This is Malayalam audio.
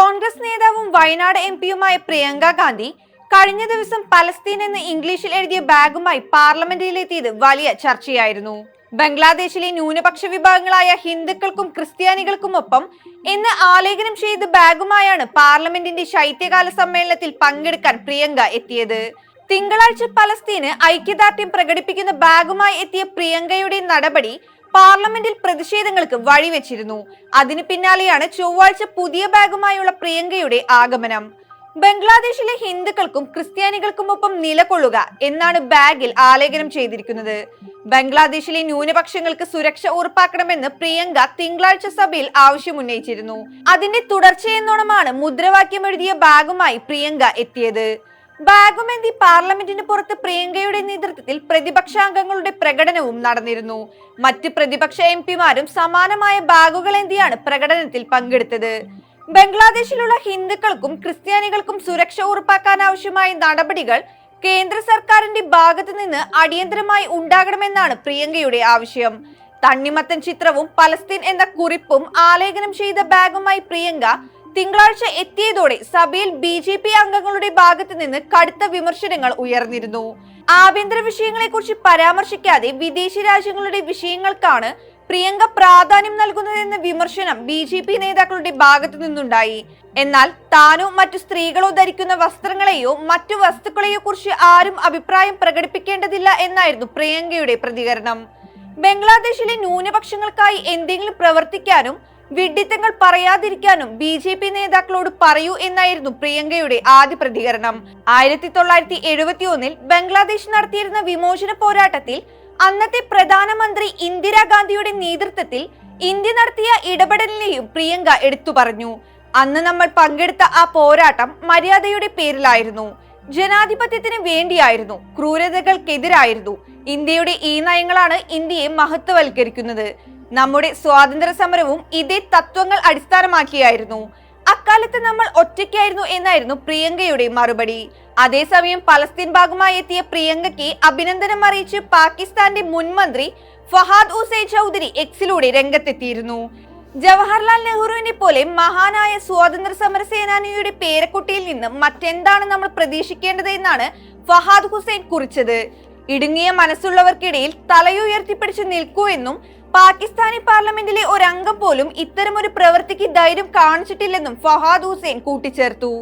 കോൺഗ്രസ് നേതാവും വയനാട് എം പിയുമായ പ്രിയങ്ക ഗാന്ധി കഴിഞ്ഞ ദിവസം പലസ്തീൻ എന്ന് ഇംഗ്ലീഷിൽ എഴുതിയ ബാഗുമായി പാർലമെന്റിലെത്തിയത് വലിയ ചർച്ചയായിരുന്നു. ബംഗ്ലാദേശിലെ ന്യൂനപക്ഷ വിഭാഗങ്ങളായ ഹിന്ദുക്കൾക്കും ക്രിസ്ത്യാനികൾക്കുമൊപ്പം എന്ന് ആലേഖനം ചെയ്ത ബാഗുമായാണ് പാർലമെന്റിന്റെ ശൈത്യകാല സമ്മേളനത്തിൽ പങ്കെടുക്കാൻ പ്രിയങ്ക എത്തിയത്. തിങ്കളാഴ്ച പലസ്തീന് ഐക്യദാർഢ്യം പ്രകടിപ്പിക്കുന്ന ബാഗുമായി എത്തിയ പ്രിയങ്കയുടെ നടപടി പാർലമെന്റിൽ പ്രതിഷേധങ്ങൾക്ക് വഴിവെച്ചിരുന്നു. അതിനു പിന്നാലെയാണ് ചൊവ്വാഴ്ച പുതിയ ബാഗുമായുള്ള പ്രിയങ്കയുടെ ആഗമനം. ബംഗ്ലാദേശിലെ ഹിന്ദുക്കൾക്കും ക്രിസ്ത്യാനികൾക്കുമൊപ്പം നിലകൊള്ളുക എന്നാണ് ബാഗിൽ ആലേഖനം ചെയ്തിരിക്കുന്നത്. ബംഗ്ലാദേശിലെ ന്യൂനപക്ഷങ്ങൾക്ക് സുരക്ഷ ഉറപ്പാക്കണമെന്ന് പ്രിയങ്ക തിങ്കളാഴ്ച സഭയിൽ ആവശ്യമുന്നയിച്ചിരുന്നു. അതിന്റെ തുടർച്ചയെന്നോണമാണ് മുദ്രാവാക്യം എഴുതിയ ബാഗുമായി പ്രിയങ്ക എത്തിയത്. ബാഗുമെന്തി പാർലമെന്റിന് പുറത്ത് പ്രിയങ്കയുടെ നേതൃത്വത്തിൽ പ്രതിപക്ഷാംഗങ്ങളുടെ പ്രകടനവും നടന്നിരുന്നു. മറ്റ് പ്രതിപക്ഷ എം പിമാരും സമാനമായ ബാഗുകളേന്തിയാണ് പ്രകടനത്തിൽ പങ്കെടുത്തത്? ബംഗ്ലാദേശിലുള്ള ഹിന്ദുക്കൾക്കും ക്രിസ്ത്യാനികൾക്കും സുരക്ഷ ഉറപ്പാക്കാൻ ആവശ്യമായ നടപടികൾ കേന്ദ്ര സർക്കാരിന്റെ ഭാഗത്തു നിന്ന് അടിയന്തരമായി ഉണ്ടാകണമെന്നാണ് പ്രിയങ്കയുടെ ആവശ്യം. തണ്ണിമത്തൻ ചിത്രവും പലസ്തീൻ എന്ന കുറിപ്പും ആലേഖനം ചെയ്ത ബാഗുമായി പ്രിയങ്ക തിങ്കളാഴ്ച എത്തിയതോടെ സഭയിൽ ബി ജെ പി അംഗങ്ങളുടെ ഭാഗത്തു നിന്ന് കടുത്ത വിമർശനങ്ങൾ ഉയർന്നിരുന്നു. ആഭ്യന്തര വിഷയങ്ങളെക്കുറിച്ച് പരാമർശിക്കാതെ വിദേശ രാജ്യങ്ങളുടെ വിഷയങ്ങൾക്കാണ് പ്രിയങ്ക പ്രാധാന്യം നൽകുന്നതെന്ന വിമർശനം ബി ജെ പി നേതാക്കളുടെ ഭാഗത്തു നിന്നുണ്ടായി. എന്നാൽ താനോ മറ്റു സ്ത്രീകളോ ധരിക്കുന്ന വസ്ത്രങ്ങളെയോ മറ്റു വസ്തുക്കളെയോ കുറിച്ച് ആരും അഭിപ്രായം പ്രകടിപ്പിക്കേണ്ടതില്ല എന്നായിരുന്നു പ്രിയങ്കയുടെ പ്രതികരണം. ബംഗ്ലാദേശിലെ ന്യൂനപക്ഷങ്ങൾക്കായി എന്തെങ്കിലും പ്രവർത്തിക്കാനും വിഡ്ഢിത്തങ്ങൾ പറയാതിരിക്കാനും ബി ജെ പി നേതാക്കളോട് പറയൂ എന്നായിരുന്നു പ്രിയങ്കയുടെ ആദ്യ പ്രതികരണം. ആയിരത്തി തൊള്ളായിരത്തി എഴുപത്തി ഒന്നിൽ ബംഗ്ലാദേശ് നടത്തിയിരുന്ന വിമോചന പോരാട്ടത്തിൽ അന്നത്തെ പ്രധാനമന്ത്രി ഇന്ദിരാഗാന്ധിയുടെ നേതൃത്വത്തിൽ ഇന്ത്യ നടത്തിയ ഇടപെടലിനെയും പ്രിയങ്ക എടുത്തു പറഞ്ഞു. അന്ന് നമ്മൾ പങ്കെടുത്ത ആ പോരാട്ടം മര്യാദയുടെ പേരിലായിരുന്നു. ജനാധിപത്യത്തിന് വേണ്ടിയായിരുന്നു ക്രൂരതകൾക്കെതിരായിരുന്നു. ഇന്ത്യയുടെ ഈ നയങ്ങളാണ് ഇന്ത്യയെ മഹത്വവൽക്കരിക്കുന്നത്. നമ്മുടെ സ്വാതന്ത്ര്യ സമരവും ഇതേ തത്വങ്ങൾ അടിസ്ഥാനമാക്കിയായിരുന്നു. അക്കാലത്ത് നമ്മൾ ഒറ്റയ്ക്കായിരുന്നു എന്നായിരുന്നു പ്രിയങ്കയുടെ മറുപടി. അതേസമയം പലസ്തീൻ ഭാഗമായി എത്തിയ പ്രിയങ്കയ്ക്ക് അഭിനന്ദനം അറിയിച്ച് പാകിസ്ഥാന്റെ മുൻമന്ത്രി ഫഹാദ് ഹുസൈൻ ചൗധരി എക്സിലൂടെ രംഗത്തെത്തിയിരുന്നു. ജവഹർലാൽ നെഹ്റുവിനെ പോലെ മഹാനായ സ്വാതന്ത്ര്യ സമര സേനാനിയുടെ പേരക്കുട്ടിയിൽ നിന്ന് മറ്റെന്താണ് നമ്മൾ പ്രതീക്ഷിക്കേണ്ടത് എന്നാണ് ഫഹാദ് ഹുസൈൻ കുറിച്ചത്. ഇടുങ്ങിയ മനസ്സുള്ളവർക്കിടയിൽ തലയുയർത്തിപ്പിടിച്ച് നിൽക്കൂ എന്നും പാകിസ്ഥാനി പാർലമെന്റിലെ ഒരംഗം പോലും ഇത്തരമൊരു പ്രവൃത്തിക്ക് ധൈര്യം കാണിച്ചിട്ടില്ലെന്നും ഫഹാദ് ഹുസൈൻ കൂട്ടിച്ചേർത്തു.